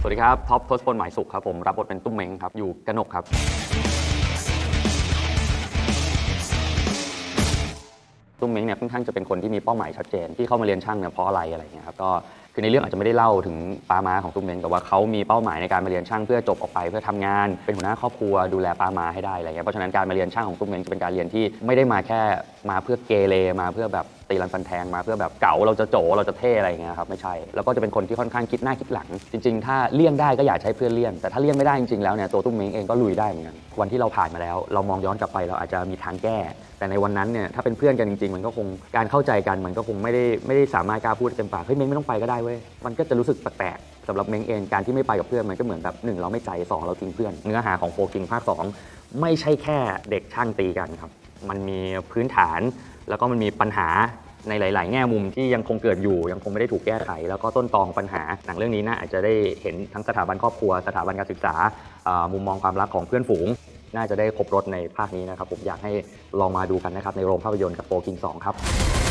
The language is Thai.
สวัสดีครับ ท็อปทศพลหมายสุขครับผม รับบทเป็นตุ้มเม้งครับ อยู่กนกครับ ตุ้มเม้งเนี่ยค่อนข้างจะเป็นคนที่มีเป้าหมายชัดเจน ที่เข้ามาเรียนช่างเนี่ยเพราะอะไรอะไรเงี้ยครับ ก็ คือในเรื่องอาจจะไม่ได้เล่าถึงป้าม้าของตุ้มเม้งแต่ว่าเขามีเป้าหมายในการมาเรียนช่างเพื่อจบออกไปเพื่อทำงาน เป็นหัวหน้าครอบครัวดูแลป้าม้าให้ได้อะไรเงี้ยเพราะฉะนั้นการมาเรียนช่างของตุ้มเม้งจะเป็นการเรียนที่ไม่ได้มาแค่มาเพื่อเกเรมาเพื่อแบบตีรันฟันแทงมาเพื่อแบบเก๋าเราจะโจเราจะเท่อะไรเงี้ยครับไม่ใช่ แล้วก็จะเป็นคนที่ค่อนข้างคิดหน้าคิดหลัง จริง ๆ ถ้าเลี่ยงได้ก็อยากใช้เพื่อนเลี่ยงแต่ถ้าเลี่ยงไม่ได้จริงๆแล้วเนี่ยตัวตุ้มเม้งเองก็ลุยได้เหมือนกันวันที่เราผ่านมาแล้ว เรามองย้อนกลับไปเราอาจจะมีทางแก้ แต่ในวันนั้นเนี่ยถ้าเป็นเพื่อนกันจริง ๆ มันก็คงการเข้าใจกันมันก็คงไม่ได้ไม่ได้สามารถกล้าพูดเต็มปากเฮ้ยเม้งไม่ต้องไปก็ได้เว้ยมันก็จะรู้สึกแปลกๆสำหรับเม้งเองการที่ไม่ไปกับเพื่อนมันก็เหมือนแบบหนึ่งเราไม่ใจสองเราทิ้งเพื่อน เนื้อหาของโฟกิงภาคสองไม่ใช่แค่เด็กช่างตีกันครับ มันมีพื้นฐาน แล้วก็มันมีปัญหาในหลาย ๆ แง่มุมที่ยังคงเกิดอยู่ ยังคงไม่ได้ถูกแก้ไข แล้วก็ต้นตอของปัญหา หนังเรื่องนี้น่าอาจจะได้เห็นทั้งสถาบันครอบครัว สถาบันการศึกษาอ่ามุมมองความรักของเพื่อนฝูง น่าจะได้ครบรถในภาคนี้นะครับผมอยากให้ลองมาดูกันนะครับในโรงภาพยนตร์กับโฟกิง2 ครับ